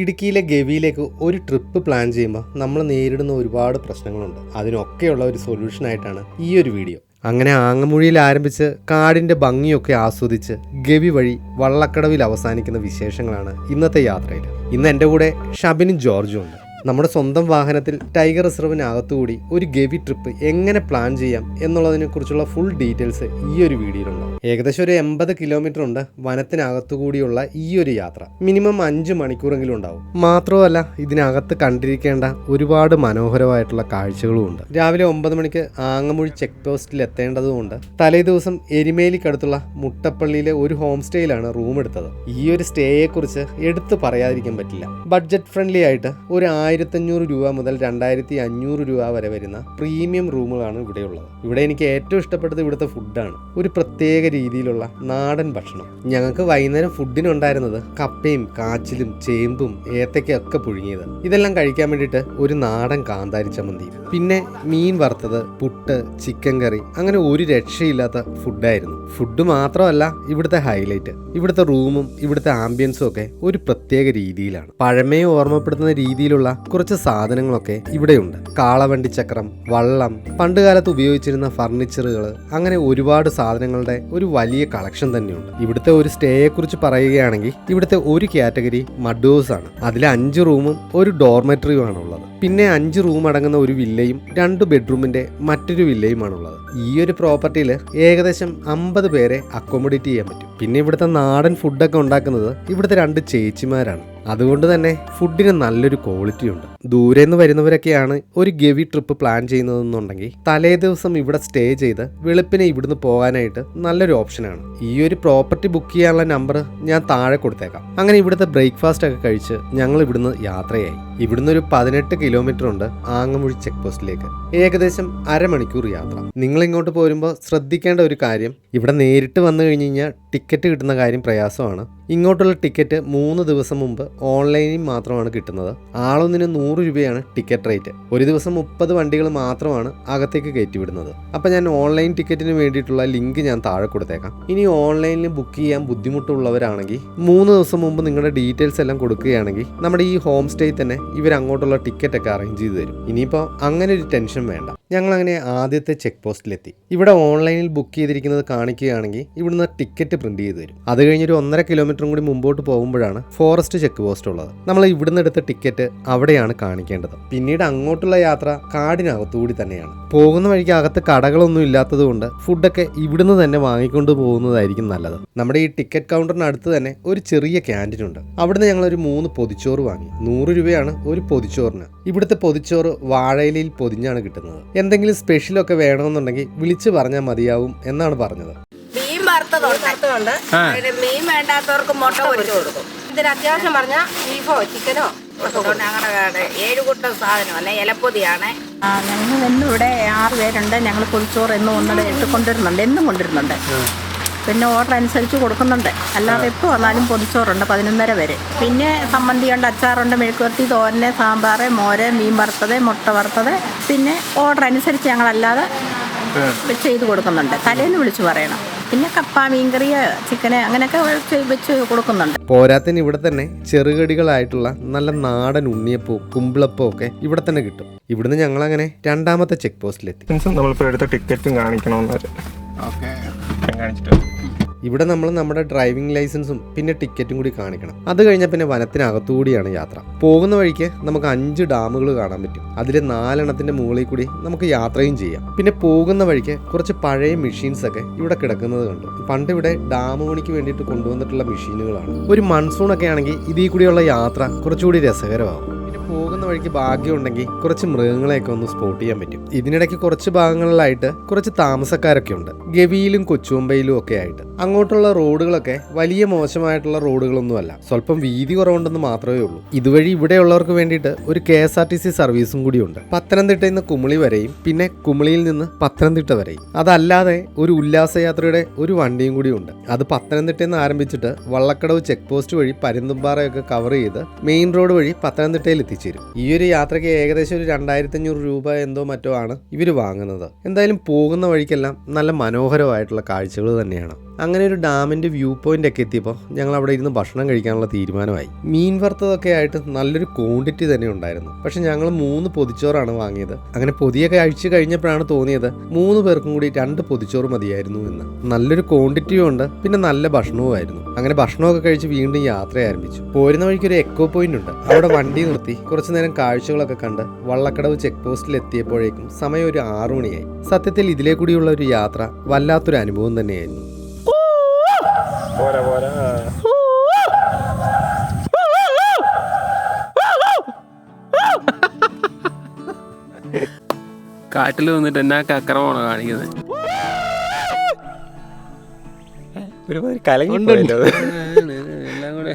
ഇടുക്കിയിലെ ഗവിയിലേക്ക് ഒരു trip plan ചെയ്യുമ്പോൾ നമ്മൾ നേരിടുന്ന ഒരുപാട് പ്രശ്നങ്ങളുണ്ട്. അതിനൊക്കെയുള്ള ഒരു സൊല്യൂഷനായിട്ടാണ് ഈ ഒരു വീഡിയോ അങ്ങനെ ആങ്ങമൂഴിയിൽ ആരംഭിച്ച് കാടിന്റെ ഭംഗിയൊക്കെ ആസ്വദിച്ച് ഗവി വഴി വള്ളക്കടവിൽ അവസാനിക്കുന്ന വിശേഷങ്ങളാണ് ഇന്നത്തെ യാത്രയിൽ ഇന്ന് എന്റെ കൂടെ ഷബിനും ജോർജും ഉണ്ട്. നമ്മുടെ സ്വന്തം വാഹനത്തിൽ ടൈഗർ റിസർവിനകത്തുകൂടി ഒരു ഗവി ട്രിപ്പ് എങ്ങനെ പ്ലാൻ ചെയ്യാം എന്നുള്ളതിനെ കുറിച്ചുള്ള ഫുൾ ഡീറ്റെയിൽസ് ഈ ഒരു വീഡിയോയിലുണ്ടാവും. ഏകദേശം ഒരു എൺപത് കിലോമീറ്റർ ഉണ്ട് വനത്തിനകത്തു കൂടിയുള്ള ഈ ഒരു യാത്ര. മിനിമം അഞ്ച് മണിക്കൂറെങ്കിലും ഉണ്ടാവും. മാത്രമല്ല ഇതിനകത്ത് കണ്ടിരിക്കേണ്ട ഒരുപാട് മനോഹരമായിട്ടുള്ള കാഴ്ചകളും ഉണ്ട്. രാവിലെ ഒമ്പത് മണിക്ക് ആങ്ങമൊഴി ചെക്ക് പോസ്റ്റിൽ എത്തേണ്ടതുകൊണ്ട് തലേ ദിവസം എരിമേലിക്കടുത്തുള്ള മുട്ടപ്പള്ളിയിലെ ഒരു ഹോം സ്റ്റേയിലാണ് റൂം എടുത്തത്. ഈ ഒരു സ്റ്റേയെക്കുറിച്ച് എടുത്തു പറയാതിരിക്കാൻ പറ്റില്ല. ബഡ്ജറ്റ് ഫ്രണ്ട്ലി ആയിട്ട് ഒരു ആയിരത്തഞ്ഞൂറ് രൂപ മുതൽ രണ്ടായിരത്തി അഞ്ഞൂറ് രൂപ വരെ വരുന്ന പ്രീമിയം റൂമുകളാണ് ഇവിടെയുള്ളത്. ഇവിടെ എനിക്ക് ഏറ്റവും ഇഷ്ടപ്പെട്ടത് ഇവിടുത്തെ ഫുഡാണ്. ഒരു പ്രത്യേക രീതിയിലുള്ള നാടൻ ഭക്ഷണം. ഞങ്ങൾക്ക് വൈകുന്നേരം ഫുഡിനുണ്ടായിരുന്നത് കപ്പയും കാച്ചിലും ചേമ്പും ഏത്തയ്ക്കൊക്കെ പുഴുങ്ങിയത്. ഇതെല്ലാം കഴിക്കാൻ വേണ്ടിയിട്ട് ഒരു നാടൻ കാന്താരി ചമ്മന്തി. പിന്നെ മീൻ വറുത്തത് പുട്ട് ചിക്കൻ കറി അങ്ങനെ ഒരു രക്ഷയില്ലാത്ത ഫുഡായിരുന്നു. ഫുഡ് മാത്രമല്ല ഇവിടുത്തെ ഹൈലൈറ്റ്. ഇവിടുത്തെ റൂമും ഇവിടുത്തെ ആംബിയൻസും ഒക്കെ ഒരു പ്രത്യേക രീതിയിലാണ്. പഴമയെ ഓർമ്മപ്പെടുത്തുന്ന രീതിയിലുള്ള കുറച്ച് സാധനങ്ങളൊക്കെ ഇവിടെയുണ്ട്. കാളവണ്ടി ചക്രം വള്ളം പണ്ടുകാലത്ത് ഉപയോഗിച്ചിരുന്ന ഫർണിച്ചറുകൾ അങ്ങനെ ഒരുപാട് സാധനങ്ങളുടെ ഒരു വലിയ കളക്ഷൻ തന്നെയുണ്ട്. ഇവിടുത്തെ ഒരു സ്റ്റേയെ കുറിച്ച് പറയുകയാണെങ്കിൽ ഇവിടുത്തെ ഒരു കാറ്റഗറി മഡോസ് ആണ് അതിൽ അഞ്ച് റൂമും ഒരു ഡോർമെറ്ററിയും ആണ് ഉള്ളത് പിന്നെ അഞ്ച് റൂം അടങ്ങുന്ന ഒരു വില്ലയും രണ്ട് ബെഡ്റൂമിന്റെ മറ്റൊരു വില്ലയുമാണുള്ളത്. ഈ ഒരു പ്രോപ്പർട്ടിയിൽ ഏകദേശം അമ്പത് പേരെ അക്കോമഡേറ്റ് ചെയ്യാൻ പറ്റും. പിന്നെ ഇവിടുത്തെ നാടൻ ഫുഡൊക്കെ ഉണ്ടാക്കുന്നത് ഇവിടുത്തെ രണ്ട് ചേച്ചിമാരാണ്. അതുകൊണ്ട് തന്നെ ഫുഡിന് നല്ലൊരു ക്വാളിറ്റി ഉണ്ട്. ദൂരെ നിന്ന് വരുന്നവരൊക്കെയാണ് ഒരു ഗവി ട്രിപ്പ് പ്ലാൻ ചെയ്യുന്നതെന്നുണ്ടെങ്കിൽ തലേ ദിവസം ഇവിടെ സ്റ്റേ ചെയ്ത് വെളുപ്പിനെ ഇവിടുന്ന് പോകാനായിട്ട് നല്ലൊരു ഓപ്ഷനാണ് ഈ ഒരു പ്രോപ്പർട്ടി ബുക്ക് ചെയ്യാനുള്ള നമ്പർ ഞാൻ താഴെ കൊടുത്തേക്കാം. അങ്ങനെ ഇവിടുത്തെ ബ്രേക്ക്ഫാസ്റ്റ് ഒക്കെ കഴിച്ച് ഞങ്ങൾ ഇവിടുന്ന് യാത്രയായി. ഇവിടുന്ന് ഒരു പതിനെട്ട് കിലോമീറ്റർ ഉണ്ട് ആങ്ങമുഴി ചെക്ക് പോസ്റ്റിലേക്ക് ഏകദേശം അരമണിക്കൂർ യാത്ര. നിങ്ങൾ ഇങ്ങോട്ട് പോരുമ്പോൾ ശ്രദ്ധിക്കേണ്ട ഒരു കാര്യം ഇവിടെ നേരിട്ട് വന്നു കഴിഞ്ഞ് കഴിഞ്ഞാൽ ടിക്കറ്റ് കിട്ടുന്ന കാര്യം പ്രയാസമാണ്. ഇങ്ങോട്ടുള്ള ടിക്കറ്റ് മൂന്ന് ദിവസം മുമ്പ് ഓൺലൈനിൽ മാത്രമാണ് കിട്ടുന്നത്. ആളൊന്നിന് നൂറ് രൂപയാണ് ടിക്കറ്റ് റേറ്റ്. ഒരു ദിവസം മുപ്പത് വണ്ടികൾ മാത്രമാണ് അകത്തേക്ക് കയറ്റിവിടുന്നത്. അപ്പം ഞാൻ ഓൺലൈൻ ടിക്കറ്റിന് വേണ്ടിയിട്ടുള്ള ലിങ്ക് ഞാൻ താഴെ കൊടുത്തേക്കാം. ഇനി ഓൺലൈനിൽ ബുക്ക് ചെയ്യാൻ ബുദ്ധിമുട്ടുള്ളവരാണെങ്കിൽ മൂന്ന് ദിവസം മുമ്പ് നിങ്ങളുടെ ഡീറ്റെയിൽസ് എല്ലാം കൊടുക്കുകയാണെങ്കിൽ നമ്മുടെ ഈ ഹോം സ്റ്റേ തന്നെ ഇവർ അങ്ങോട്ടുള്ള ടിക്കറ്റ് ഒക്കെ അറേഞ്ച് ചെയ്ത് തരും. ഇനിയിപ്പോൾ അങ്ങനെ ഒരു ടെൻഷൻ വേണ്ട. ഞങ്ങൾ അങ്ങനെ ആദ്യത്തെ ചെക്ക് പോസ്റ്റിലെത്തി ഇവിടെ ഓൺലൈനിൽ ബുക്ക് ചെയ്തിരിക്കുന്നത് കാണിക്കുകയാണെങ്കിൽ ഇവിടുന്ന് ടിക്കറ്റ് പ്രിന്റ് ചെയ്ത് തരും. അത് കഴിഞ്ഞൊരു ഒന്നര കിലോമീറ്ററും കൂടി മുമ്പോട്ട് പോകുമ്പോഴാണ് ഫോറസ്റ്റ് ചെക്ക് പോസ്റ്റ് ഉള്ളത്. നമ്മൾ ഇവിടുന്ന് എടുത്ത ടിക്കറ്റ് അവിടെയാണ് കാണിക്കേണ്ടത്. പിന്നീട് അങ്ങോട്ടുള്ള യാത്ര കാടിനകത്തുകൂടി തന്നെയാണ്. പോകുന്ന വഴിക്ക് അകത്ത് കടകളൊന്നും ഇല്ലാത്തതുകൊണ്ട് ഫുഡൊക്കെ ഇവിടുന്ന് തന്നെ വാങ്ങിക്കൊണ്ട് പോകുന്നതായിരിക്കും നല്ലത്. നമ്മുടെ ഈ ടിക്കറ്റ് കൗണ്ടറിന് അടുത്ത് തന്നെ ഒരു ചെറിയ ക്യാന്റീൻ ഉണ്ട് അവിടുന്ന് ഞങ്ങൾ ഒരു മൂന്ന് പൊതിച്ചോറ് വാങ്ങി. നൂറ് രൂപയാണ് ഒരു പൊതിച്ചോറിന്. ഇവിടുത്തെ പൊതിച്ചോറ് വാഴയിലയിൽ പൊതിഞ്ഞാണ് കിട്ടുന്നത്. എന്തെങ്കിലും സ്പെഷ്യലൊക്കെ വേണമെന്നുണ്ടെങ്കിൽ വിളിച്ചു പറഞ്ഞാൽ മതിയാവും എന്നാണ് പറഞ്ഞത്. മീൻ വറുത്തതുണ്ട്. മീൻ വേണ്ടാത്തവർക്ക് മുട്ട പൊരിച്ചു കൊടുക്കും. ഇതിന് അത്യാവശ്യം പറഞ്ഞാൽ ബീഫോ ചിക്കനോ ഞങ്ങളുടെ ഏഴ് കൂട്ടം സാധനമല്ല ഇലപ്പൊതിയാണ് ഞങ്ങൾ ഇന്നിവിടെ ഇവിടെ ആറ് പേരുണ്ട്. ഞങ്ങൾ പൊളിച്ചോറ് എന്നും ഒന്നും ഇട്ട് കൊണ്ടുവരുന്നുണ്ട്. എന്നും കൊണ്ടുവരുന്നുണ്ട്. പിന്നെ ഓർഡർ അനുസരിച്ച് കൊടുക്കുന്നുണ്ട്. അല്ലാതെ എപ്പോൾ വന്നാലും പൊതിച്ചോറുണ്ട് പതിനൊന്നര വരെ. പിന്നെ സമ്മന്തിയുണ്ട് അച്ചാറുണ്ട് മെഴുക്കുവരട്ടി തോരന് സാമ്പാർ മോര് മീൻ വറുത്തത് മുട്ട വറുത്തത്. പിന്നെ ഓർഡർ അനുസരിച്ച് ഞങ്ങളല്ലാതെ ചെയ്ത് കൊടുക്കുന്നുണ്ട്. തലേന്ന് വിളിച്ചു പറയണം. പിന്നെ കപ്പ മീൻകറി ചിക്കന് അങ്ങനെയൊക്കെ വെച്ച് കൊടുക്കുന്നുണ്ട്. പോരാത്തിന് ഇവിടെ തന്നെ ചെറുകടികളായിട്ടുള്ള നല്ല നാടൻ ഉണ്ണിയപ്പവും കുമ്പിളപ്പവും ഒക്കെ ഇവിടെ തന്നെ കിട്ടും. ഇവിടുന്ന് ഞങ്ങൾ അങ്ങനെ രണ്ടാമത്തെ ചെക്ക് പോസ്റ്റിലെത്തി നമ്മളിപ്പോൾ എടുത്ത ടിക്കറ്റും കാണിക്കണമെന്ന് കാണിച്ചിട്ട് ഇവിടെ നമ്മൾ നമ്മുടെ ഡ്രൈവിംഗ് ലൈസൻസും പിന്നെ ടിക്കറ്റും കൂടി കാണിക്കണം. അത് കഴിഞ്ഞാൽ പിന്നെ വനത്തിനകത്തുകൂടിയാണ് യാത്ര. പോകുന്ന വഴിക്ക് നമുക്ക് അഞ്ച് ഡാമുകൾ കാണാൻ പറ്റും. അതിൽ നാലെണ്ണത്തിന്റെ മുകളിൽ കൂടി നമുക്ക് യാത്രയും ചെയ്യാം. പിന്നെ പോകുന്ന വഴിക്ക് കുറച്ച് പഴയ മെഷീൻസ് ഒക്കെ ഇവിടെ കിടക്കുന്നത് കണ്ടു. പണ്ട് ഇവിടെ ഡാം പണിക്ക് വേണ്ടിയിട്ട് കൊണ്ടുവന്നിട്ടുള്ള മെഷീനുകളാണ് ഒരു മൺസൂൺ ഒക്കെ ആണെങ്കിൽ ഇതിൽ കൂടിയുള്ള യാത്ര കുറച്ചുകൂടി രസകരമാകും പിന്നെ പോകുന്ന വഴിക്ക് ഭാഗ്യം ഉണ്ടെങ്കിൽ കുറച്ച് മൃഗങ്ങളെയൊക്കെ ഒന്ന് സ്പോട്ട് ചെയ്യാൻ പറ്റും. ഇതിനിടയ്ക്ക് കുറച്ച് ഭാഗങ്ങളിലായിട്ട് കുറച്ച് താമസക്കാരൊക്കെ ഉണ്ട്. ഗവിയിലും കൊച്ചുമ്പയിലും ഒക്കെ ആയിട്ട്. അങ്ങോട്ടുള്ള റോഡുകളൊക്കെ വലിയ മോശമായിട്ടുള്ള റോഡുകളൊന്നുമല്ല. സ്വല്പം വീതി കുറവുണ്ടെന്ന് മാത്രമേ ഉള്ളൂ. ഇതുവഴി ഇവിടെയുള്ളവർക്ക് വേണ്ടിയിട്ട് ഒരു K S R T C സർവീസും കൂടിയുണ്ട്. പത്തനംതിട്ടയിൽ നിന്ന് കുമിളി വരെയും പിന്നെ കുമിളിയിൽ നിന്ന് പത്തനംതിട്ട വരെയും. അതല്ലാതെ ഒരു ഉല്ലാസയാത്രയുടെ ഒരു വണ്ടിയും കൂടിയുണ്ട് അത് പത്തനംതിട്ടയിൽ നിന്ന് ആരംഭിച്ചിട്ട് വള്ളക്കടവ് ചെക്ക് പോസ്റ്റ് വഴി പരുന്തുംപാറയൊക്കെ കവർ ചെയ്ത് മെയിൻ റോഡ് വഴി പത്തനംതിട്ടയിൽ എത്തിച്ചേരും. ഈ ഒരു യാത്രയ്ക്ക് ഏകദേശം ഒരു രണ്ടായിരത്തി അഞ്ഞൂറ് രൂപ എന്തോ മറ്റോ ആണ് ഇവർ വാങ്ങുന്നത്. എന്തായാലും പോകുന്ന വഴിക്കെല്ലാം നല്ല മനോഹരമായിട്ടുള്ള കാഴ്ചകൾ തന്നെയാണ്. അങ്ങനെ ഒരു ഡാമിന്റെ വ്യൂ പോയിന്റ് ഒക്കെ എത്തിയപ്പോൾ ഞങ്ങൾ അവിടെ ഇരുന്ന് ഭക്ഷണം കഴിക്കാനുള്ള തീരുമാനമായി. മീൻ വറുത്തതൊക്കെ ആയിട്ട് നല്ലൊരു ക്വാണ്ടിറ്റി തന്നെ ഉണ്ടായിരുന്നു. പക്ഷെ ഞങ്ങൾ മൂന്ന് പൊതിച്ചോറാണ് വാങ്ങിയത്. അങ്ങനെ പൊതിയൊക്കെ അഴിച്ചു കഴിഞ്ഞപ്പോഴാണ് തോന്നിയത് മൂന്ന് പേർക്കും കൂടി രണ്ട് പൊതിച്ചോറ് മതിയായിരുന്നു എന്ന്. നല്ലൊരു ക്വാണ്ടിറ്റിയും ഉണ്ട് പിന്നെ നല്ല ഭക്ഷണവുമായിരുന്നു അങ്ങനെ ഭക്ഷണമൊക്കെ കഴിച്ച് വീണ്ടും യാത്ര ആരംഭിച്ചു. പോരുന്ന വഴിക്ക് ഒരു എക്കോ പോയിന്റ് ഉണ്ട്. അവിടെ വണ്ടി നിർത്തി കുറച്ചു നേരം കാഴ്ചകളൊക്കെ കണ്ട് വള്ളക്കടവ് ചെക്ക് പോസ്റ്റിൽ എത്തിയപ്പോഴേക്കും സമയം ഒരു ആറു മണിയായി സത്യത്തിൽ ഇതിലെ കൂടിയുള്ള ഒരു യാത്ര വല്ലാത്തൊരു അനുഭവം തന്നെയായിരുന്നു. പോരാ പോരാ കാട്ടിൽ വന്നിട്ട് എന്നാ അക്രമമാണോ കാണിക്കുന്നത് ഒരുപാട് കലങ്ങി എല്ലാം കൂടെ.